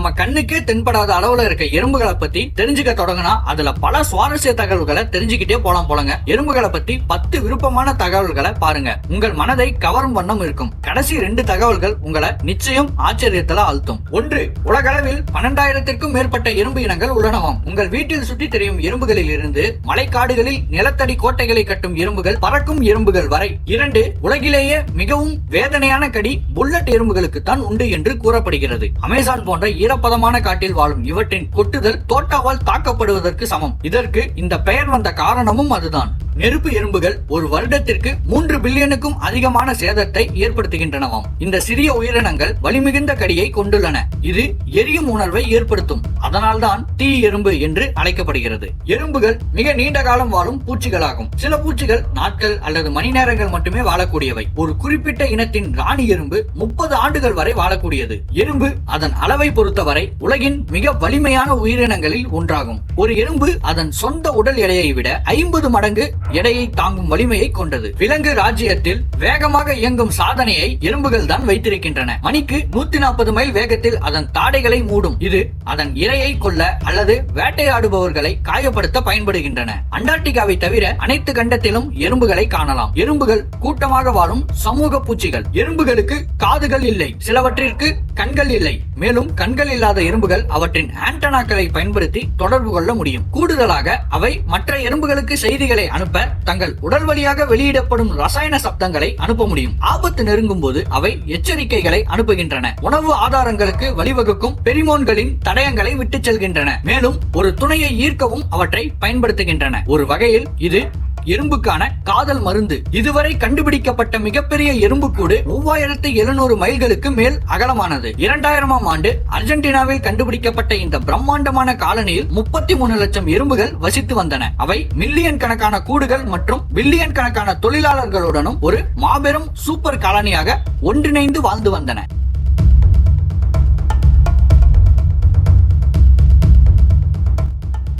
நம்ம கண்ணுக்கே தென்படாத அளவுல இருக்க எறும்புகளை பத்தி தெரிஞ்சுக்க தொடங்கினா அதுல பல சுவாரஸ்ய தகவல்களை தெரிஞ்சுக்கிட்டே போலாம் போலங்க. எறும்புகளை பத்தி பத்து விருப்பமான தகவல்களை பாருங்க. உங்கள் மனதை கவரும் வண்ணம் இருக்கும். கடைசி ரெண்டு தகவல்கள் உங்களை நிச்சயம் ஆச்சரியத்துல அழுத்தும் ஒன்று உலகளவில் பன்னெண்டாயிரத்திற்கும் மேற்பட்ட எறும்பு இனங்கள் உள்ளனவாம் உங்கள் வீட்டில் சுற்றி தெரியும் எறும்புகளில் இருந்து மலைக்காடுகளில் நிலத்தடி கோட்டைகளை கட்டும் எறும்புகள் பறக்கும் எறும்புகள் வரை. இரண்டு உலகிலேயே மிகவும் வேதனையான கடி புல்லட் எறும்புகளுக்கு தான் உண்டு என்று கூறப்படுகிறது. அமேசான் போன்ற ஈரப்பதமான காட்டில் வாழும் இவற்றின் கொட்டுதல் தோட்டாவால் தாக்கப்படுவதற்கு சமம். இதற்கு இந்த பெயர் வந்த காரணமும் அதுதான். நெருப்பு எறும்புகள் ஒரு வருடத்திற்கு மூன்று பில்லியனுக்கும் அதிகமான சேதத்தை ஏற்படுத்துகின்றனவாம். இந்த சிறிய உயிரினங்கள் வலிமிகுந்த கடியை கொண்டுள்ளன. இது எரியும் உணர்வை ஏற்படுத்தும். அதனால்தான் தீ எறும்பு என்று அழைக்கப்படுகிறது. எறும்புகள் மிக நீண்ட காலம் வாழும் பூச்சிகளாகும். சில பூச்சிகள் நாட்கள் அல்லது மணி நேரங்கள் மட்டுமே வாழக்கூடியவை. ஒரு குறிப்பிட்ட இனத்தின் ராணி எறும்பு முப்பது ஆண்டுகள் வரை வாழக்கூடியது. எறும்பு அதன் அளவை பொறுத்தவரை உலகின் மிக வலிமையான உயிரினங்களில் ஒன்றாகும். ஒரு எறும்பு அதன் சொந்த உடல் எடையை விட ஐம்பது மடங்கு எடையை தாங்கும் வலிமையை கொண்டது. விலங்கு ராஜ்யத்தில் வேகமாக இயங்கும் சாதனையை எறும்புகள் தான் வைத்திருக்கின்றன. மணிக்கு நூத்தி நாற்பது மைல் வேகத்தில் அதன் தாடைகளை மூடும். இது அதன் இரையை கொல்ல அல்லது வேட்டையாடுபவர்களை காயப்படுத்த பயன்படுகின்றன. அண்டார்டிகாவை தவிர அனைத்து கண்டத்திலும் எறும்புகளை காணலாம். எறும்புகள் கூட்டமாக வாழும் சமூக பூச்சிகள். எறும்புகளுக்கு காதுகள் இல்லை. சிலவற்றிற்கு கண்கள் இல்லை. மேலும் கண்கள் இல்லாத எறும்புகள் அவற்றின் ஆண்டனாக்களை பயன்படுத்தி தொடர்பு கொள்ள முடியும். கூடுதலாக அவை மற்ற எறும்புகளுக்கு செய்திகளை அனுப்ப தங்கள் உடல் வழியாக வெளியிடப்படும் ரசாயன சப்தங்களை அனுப்ப முடியும். ஆபத்து நெருங்கும் போது அவை எச்சரிக்கைகளை அனுப்புகின்றன. உணவு ஆதாரங்களுக்கு வழிவகுக்கும் பெரிமோன்களின் தடயங்களை விட்டுச் செல்கின்றன. மேலும் ஒரு துணையை ஈர்க்கவும் அவற்றை பயன்படுத்துகின்றன. ஒரு வகையில் இது எறும்புக்கான காதல் மருந்து. இதுவரை கண்டுபிடிக்கப்பட்ட மிகப்பெரிய எறும்புக்கூடு மூவாயிரத்தி எழுநூறு மைல்களுக்கு மேல் அகலமானது. இரண்டாயிரமாம் ஆண்டு அர்ஜென்டினாவில் கண்டுபிடிக்கப்பட்ட இந்த பிரம்மாண்டமான காலனியில் முப்பத்தி மூணு லட்சம் எறும்புகள் வசித்து வந்தன. அவை மில்லியன் கணக்கான கூடுகள் மற்றும் பில்லியன் கணக்கான தொழிலாளர்களுடனும் ஒரு மாபெரும் சூப்பர் காலனியாக ஒன்றிணைந்து வாழ்ந்து வந்தன.